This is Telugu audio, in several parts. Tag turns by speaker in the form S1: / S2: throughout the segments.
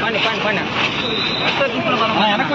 S1: பண்ணு பண்ணு பண்ணு எனக்கு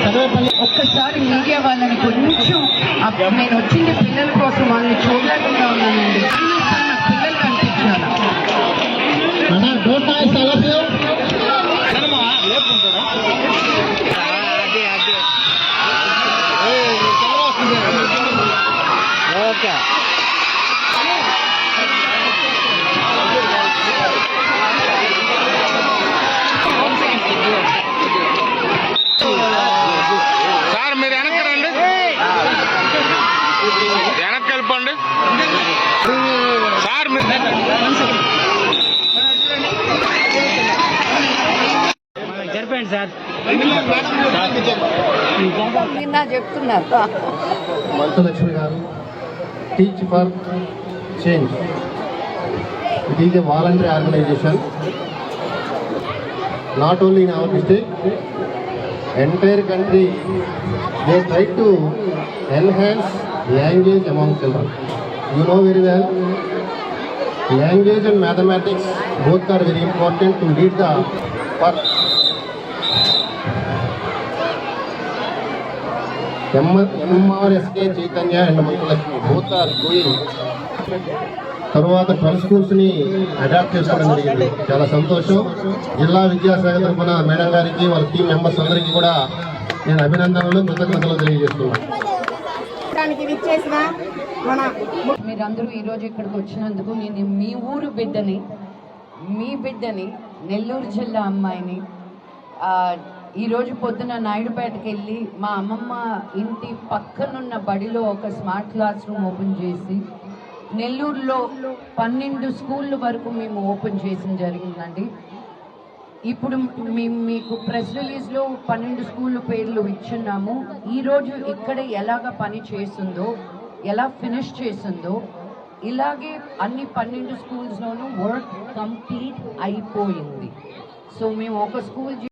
S1: అడ్వాంట్
S2: ఒక్కసారి మీడియా వాళ్ళని కొంచెం నేను వచ్చింది పిల్లల కోసం వాళ్ళని చూడలేకుండా ఉన్నానండి. పిల్లలు
S1: అదే ఓకే.
S3: సార్.
S2: నిన్న చెప్తున్నారు.
S4: Manchu Lakshmi garu teach for change it is a voluntary organization not only in our district entire country they try to enhance language among children you know very well language and mathematics both are very important to lead the for MRSK Chaitanya and Manchu Lakshmi both are తర్వాత ట్వెల్వ్ స్కూల్స్ని అడాప్ట్ చేసుకోవడం జరిగింది. చాలా సంతోషం. జిల్లా విద్యాశాఖ తరఫున మేడం గారికి వాళ్ళ టీం మెంబర్స్ అందరికీ కూడా నేను అభినందనలు కృతజ్ఞతలు తెలియజేస్తున్నాను.
S5: దానికి విచ్చేసిన మన
S2: మీరందరూ ఈరోజు ఇక్కడికి వచ్చినందుకు నేను మీ ఊరు బిడ్డని మీ బిడ్డని నెల్లూరు జిల్లా అమ్మాయిని ఆ, ఈరోజు పొద్దున నాయుడుపేటకి వెళ్ళి మా అమ్మమ్మ ఇంటి పక్కనున్న బడిలో ఒక స్మార్ట్ క్లాస్ రూమ్ ఓపెన్ చేసి నెల్లూరులో పన్నెండు స్కూళ్ళ వరకు మేము ఓపెన్ చేసిన జరిగిందండి. ఇప్పుడు మేము మీకు ప్రెస్ రిలీజ్లో పన్నెండు స్కూళ్ళ పేర్లు ఇచ్చున్నాము. ఈరోజు ఇక్కడ ఎలాగ పని చేస్తుందో ఎలా ఫినిష్ చేసిందో ఇలాగే అన్ని పన్నెండు స్కూల్స్లోనూ వర్క్ కంప్లీట్ అయిపోయింది. సో మేము ఒక స్కూల్